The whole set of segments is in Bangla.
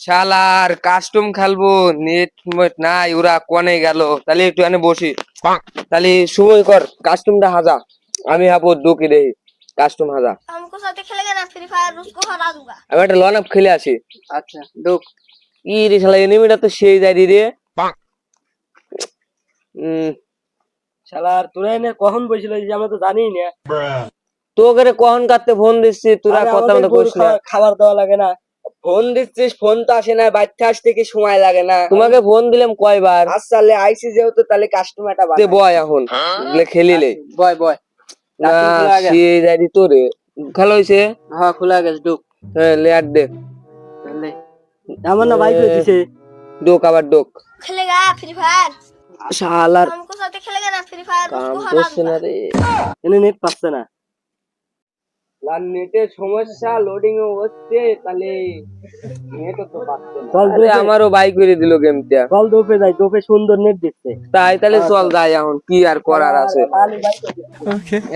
শালার কাস্টম খেলব নেট মেট নাই ওরা কনে গেল? তাহলে একটু এনে বসি। তাহলে সময় কর কাস্টমটা হাজা। আমি হাবো দুকি দেই কাস্টম হাজা। আমকো সাথে খেলে গেনা ফ্রি ফায়ার রুসকো হারা দুগা। আমি একটা লন আপ খেলে আসি। আচ্ছা। দুক ই রে শালা এনিমিটা তো সেই যায় রে। শালার তোরা এনে কখন বসেছিল যে আমরা তো জানি না। তোকে কখন কাটতে ফোন দিচ্ছি তোরা কথা মতো কইছ না। খাবার দেওয়া লাগে না। ফোন দিচ্ছিস ফোন তো আসে না বাচ্চা আসতে কি সময় লাগে না? তোমাকে ফোন দিলাম কয়বার? আসলে আইসি যেহেতু তাহলে কাস্টমারটা বাড়ে বয় এখন। খেলিলে হ্যাঁ, বয় বয়। না খেলা হইছে? হ্যাঁ খোলা গেছে ডুক হ্যাঁ লেয়ার দে। আমার না বাইক হইছে ডোক আবার ডোক ফ্রি ফায়ার শালার কাম না রে। এনে নেট পাচ্ছে না। নেটের সমস্যা লোডিং হচ্ছে তাহলে নেট তো পাচ্ছে চল আমারও বাইক করে দিল গেমটা চল দোপে যাই দোপে সুন্দর নেট দিচ্ছে। তাই তাহলে চল যাই এখন কি আর করার আছে?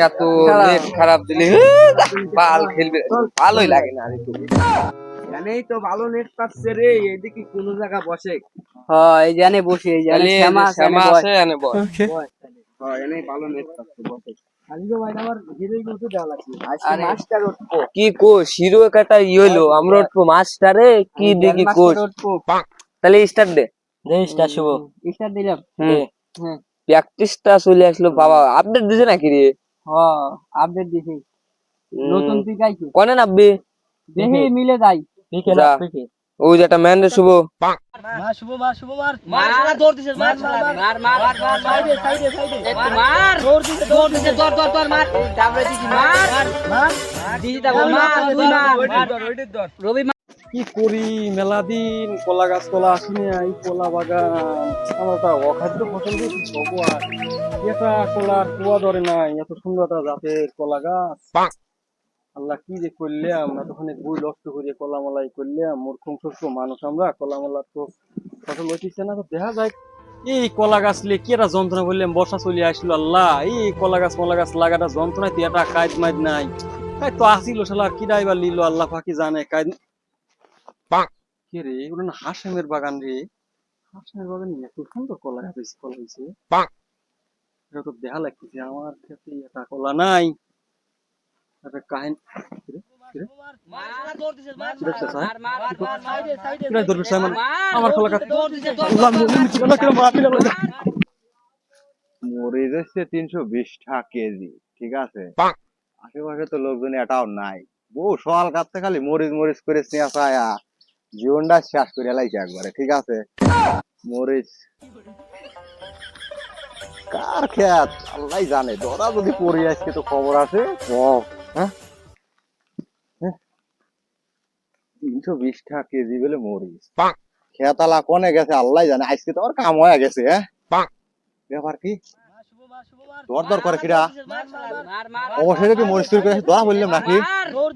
এত নেট খারাপ দিলি পাল খেলবে। ভালোই লাগে না আরে তুমি। জানেই তো ভালো নেট পাচ্ছে রে এদিকে কোন জায়গা বসে। হ্যাঁ এই জানে বসে এই জানে শ্যামা আছে এনে এনে বল হ্যাঁ এনেই ভালো নেট পাচ্ছে বসে। কি হিরো ই আমরা উঠবো মাস্টারে কি দেখি তাহলে দে। শুভ। স্টার দিলাম। হ্যাঁ প্র্যাকটিসটা চলে আসলো বাবা আপডেট দিছে নাকি রে? হ্যাঁ আপডেট দিছি। নতুন কনে নাববি দেখি মিলে যাই। ওই যে একটা ম্যান রে শুভ। কি করি? মেলা দিন কলা গাছ কলা আসিনি এই কলা বাগান। আমার একটা অখাদ্য ফসল দিয়েছি ভগবান। এটা কলার কুয়া ধরে নাই এত সুন্দর একটা জাতের কলা গাছ। আল্লাহ কি যে করলাম এতখানি বই নষ্ট করে কলা মালাই করলাম মূর্খম শস্য মানুষ আমরা কলা মালার তো ফসল হইতেছে না তো দেখা যায় এই কলা গাছ লিয়ে কি একটা যন্ত্রণা বললাম বর্ষা চলে আসলো আল্লাহ। এই কলা গাছ কলা গাছ লাগাটা যন্ত্রণায় তো এটা কাজ মাইদ নাই। এই তো আসিল শালা কি ড্রাইভার লিলো আল্লাহ ফাঁকি জানে কাজ কে রে এগুলো না হাসেমের বাগান রে। হাসেমের বাগান এত সুন্দর কলা গাছ হয়েছে কলা হয়েছে এটা তো দেখা লাগতেছে আমার ক্ষেত্রে এটা কলা নাই। একটা কাহিনী? আমার? মরিচ হচ্ছে তিনশো বিশ টাকা কেজি ঠিক আছে? আশেপাশে তো লোকজন এটাও নাই। বউ সকাল কাটতে খালি মরিচ মরিচ করে চেঁচায়া জীবনটা শেষ করে এলাইছে একবারে ঠিক আছে? মরিচ। কার খেত আল্লাহ জানে ধরা যদি পড়ে আজকে তো খবর আছে হ্যাঁ হ্যাঁ? তিনশো বিশ টাকা কেজি বলে মরিচ খেতালা কনে গেছে আল্লাহ জানে আজকে তো কাম হয়ে গেছে হ্যাঁ ব্যাপার কি দর দর করে কিরা কি মরিচ করে ধরা বললাম নাকি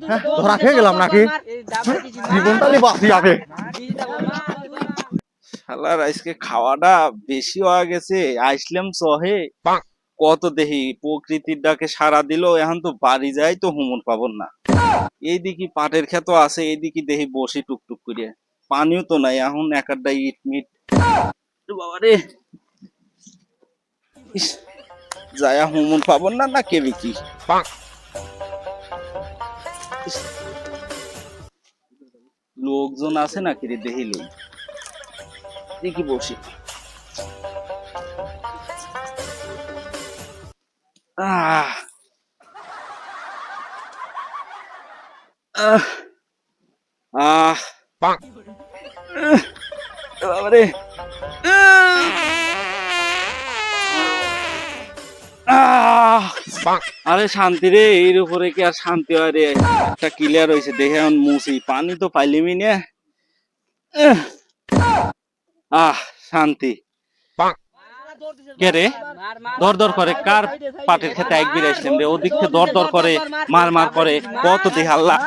হ্যাঁ, ধরা খেয়ে গেলাম নাকি জীবনটা নিয়ে বাঁচি যাবে শালার আজকে খাওয়াটা বেশি হয়ে গেছে আইসলাম সহে কত দেখি প্রকৃতির ডাকে সারা দিল এখন তো বাড়ি যাই তো হুমুর পাবন না। এইদিকে পাটের ক্ষেত আছে এইদিকে দেখি বসে টুকটুক করে। পানিও তো নাই এখন এক একটা ইট মিট। বাবারে। যায়া হুমুর পাবন না না কে? বিকি ইস, লোকজন আছে নাকি রে দেখিলেই দেখি বসে। আহ আহ আহ বাবারে আরে শান্তি রে, এর উপরে কি আর শান্তি হয় রে? একটা ক্লিয়ার হয়েছে, দেখে এখন মুসি পানি তো পাইলিমি না। আহ, শান্তি। কে রে? দর দর করে কার পাটের খেতে একবির আসলাম রে? ওদিক থেকে দর দর করে মার মার করে। কত দেহ আল্লাহ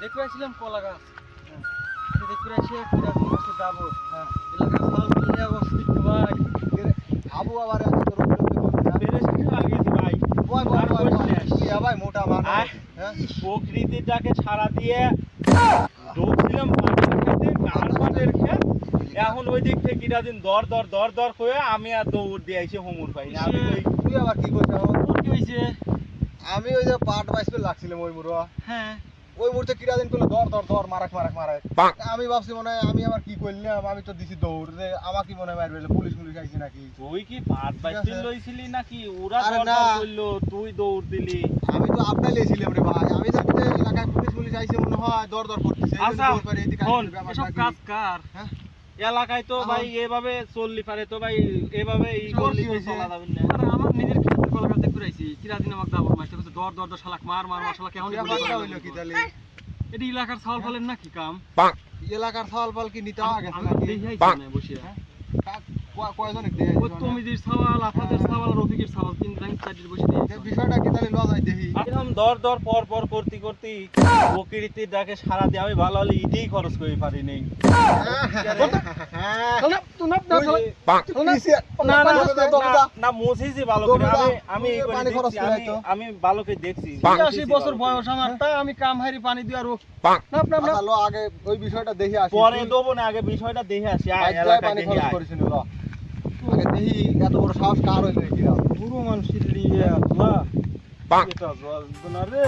দেখো আসলাম কলা গাছ। এদিকে করে এসে যাব। হ্যাঁ এলাকার ফল কিনে অবস্থিত ভাই আবু আবার এত তোর বয় বয় বয় বয়। তুই আবার মোটা মানুষ। প্রকৃতিটাকে ছাড়া দিয়ে খেতে কার পাটের এখন ওই দিক থেকে কিরাদিন দর দর দর দর করে আমি আর দৌড় দিয়ে আইছি হুমুর পাই আমি ওই তুই আবার কি করছিস? কি হয়েছে? আমি ওই যে পাট বাইসপে লাগছিলাম ওই মুড়ো। হ্যাঁ। ওই মুহূর্তে কিরাদিন করল দর দর দর মারাক মারাক মারাক। আমি ভাবছি মনে হয় আমি আবার কি করলাম? আমি তো দিছি দৌড়। যে আমার কি মনে হয় মারবে পুলিশ মুলিশ আইছে নাকি? তুই কি পাট বাইতে লইছিলি নাকি? ওরা দর করল তুই দৌড় দিলি। আমি তো লেছিলাম রে ভাই। আমি যে এলাকায় পুলিশ মুলিশ আইছে মনে হয় দর দর করতেছে। আচ্ছা, করে এসব কাজ কার? এলাকায় তো ভাই এভাবে চললি পারে তো ভাই এভাবে ই করলি তো? চলা যাবে না। আমার নিজের কলা গাছ দেখতে কিরা দিন আমাকে দাবর মারতে কইছে দর দর দর শালাক মার মার মার শালাক কেমন ব্যাপারটা হইল কি তালে এটি এলাকার ছাল ফলেন নাকি কাম? এলাকার ফল ফল কি নিতে হবে আমি নাকি? দেখে না বসে কা- ক- কয়জন দেখে ওই তমিদির ছাওয়াল রফিকের ছাওয়াল তিন টাইম চারটির বসে বিষয়টা কি তাহলে লজ দেখি। এরকম দর দর পর পর করতে করতে প্রকৃতির ডাকে সারা দিয়ে আমি ভালো হলে ইটেই খরচ করে পারি নেই। হ্যাঁ তুই না না না না না, না মুছিছি ভালো করে। দৌড়া, আমি আমি এই করে পানি খরচ দেখছি, বছর বয়স আমার তা আমি কাম হারি পানি দিয়ে রোগ না না না। লো আগে ওই বিষয়টা দেখে আসি। পরে দেবো না আগে বিষয়টা দেখে আসি পানি খরচ করেছিল আগে দেখি এত বড় সাহস কার হইল কিরা বুড়ো মানুষের লিয়ে আল্লাহ এটা জল না রে।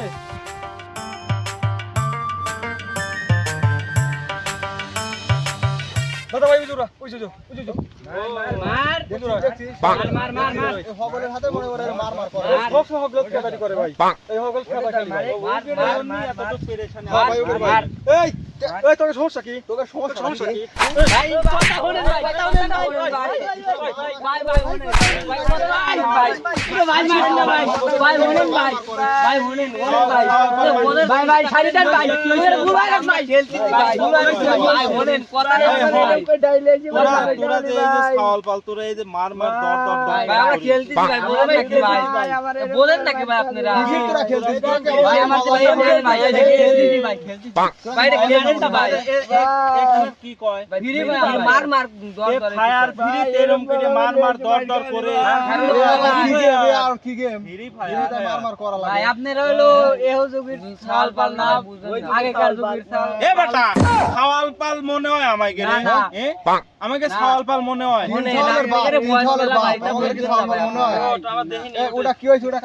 দাদা ভাই বুঝুরা ওই যে ওই মার দেখছিস মার মার মার মার। এই হবলের হাতে করে মার মার করে। সব সব গলত খেলাটি করে ভাই। এই হগল খেলা মার মার মার এতটুকু পেরেশানি। ভাই, ওকে মার। এই এই তোকে সমস্যা কি তোকে সমস্যা সমস্যা কি কি ভাই কথা বলেন ভাই কথা বলেন ভাই ভাই ভাই ভাই ভাই পুরো ভাই মারেন না ভাই ভাই বলেন ভাই ভাই বলেন বলেন ভাই ভাই ভাই শাড়িটার ভাই ওরে বুড়াই রাখ ভাই ভাই বুড়াই রাখ ভাই বলেন কথা বলেন তোরা তোরা যে এই যে ছাওয়াল পাল তোরা এই যে মার মার দর দর দর ভাই আমরা খেলতেছি ভাই বলেন নাকি ভাই বলেন নাকি ভাই আপনারা তোরা খেলছিস তোরা কে ভাই আমার ভাই ভাই খেলতেছি ভাই খেলতেছি ভাই এটা ভাই এ- এ- এখানে কি কয়? ভাই ভাই। মার মার দর দর ফায়ার ফ্রি এরম করে মার মার দর দর করে। কি গেম এ আর কি গেম ফ্রি এটা মার মার করা ভাই লাগে। আপনারা হলো যুগের ছাল পাল না আগেকার যুগের ছাল। এ বেটা ছাওয়াল পাল মনে হয় আমায় গেলে। এ? আমাকে ছাওয়াল পাল মনে হয়। মনে ভাই, সাল। মনে হয়? ওটা কি ওটা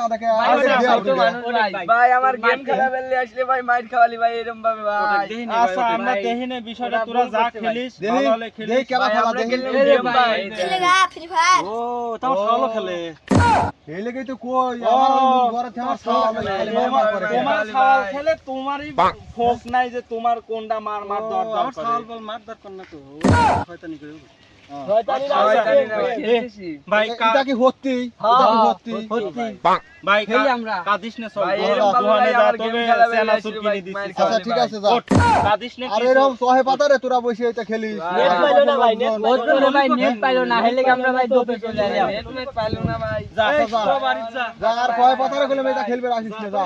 আমার গেম খেলা বেললে আসলে ভাই। মাইট খাওয়ালি ভাই এরকম ভাবে ভাই আচ্ছা আমরা দেখিনি বিষয়টা তোরা যা খেলিস ভালো হলে দেখি খেলিস। কেবা খেলা দেখি ভাই। খেলেগা ফ্রি ফায়ার ও তাও ভালো খেলে। খেলে গই তো কই? আমার বড় সাল খালি। করে তোমার খেলে তোমারই ফোক নাই যে তোমার কোনটা মার মার দর দর করে। সাল বল মার দরকার না তো। করে শয়তানি না আচ্ছা, আচ্ছা তোরা বসে এটা খেলিস। নেট পাইলো না ভাই, নেট ওর জন্য ভাই নেট পাইলো না হেলে আমরা ভাই দোপে চলে এলাম। নেট নেট পাইলো না ভাই। যা, এই, যা। সব যা আর সহে পাতারে খেলে এটা খেলবে আসিস না যা।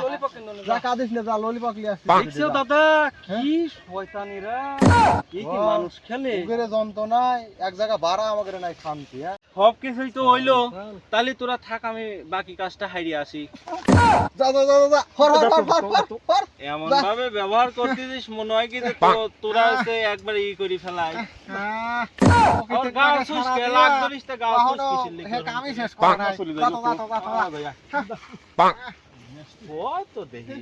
যা কাঁদিস না যা ললিপপ লিয়ে আসিস দাদা কি শয়তানিরা? কি কি মানুষ খেলে? যন্ত্রণায় এক আমাদের নাই শান্তি হ্যাঁ? সব কিছুই তো হইল। তাহলে তোরা থাক আমি বাকি কাজটা হারিয়ে আসি। যা যা যা যা, যা। হর হর হর হর হর হর এমন ভাবে ব্যবহার করতেছিস মনে হয় কি যে তো- তোরা একবার ই করে ফেলাই। হ্যাঁ, আর গাও সুস কে লাগ ধরিস তে গাও সুস কিসের লিখে হ্যাঁ কামই শেষ করে নাই। চলে যাই তো, যা তো, যা তো, যা। ও তো দেখি।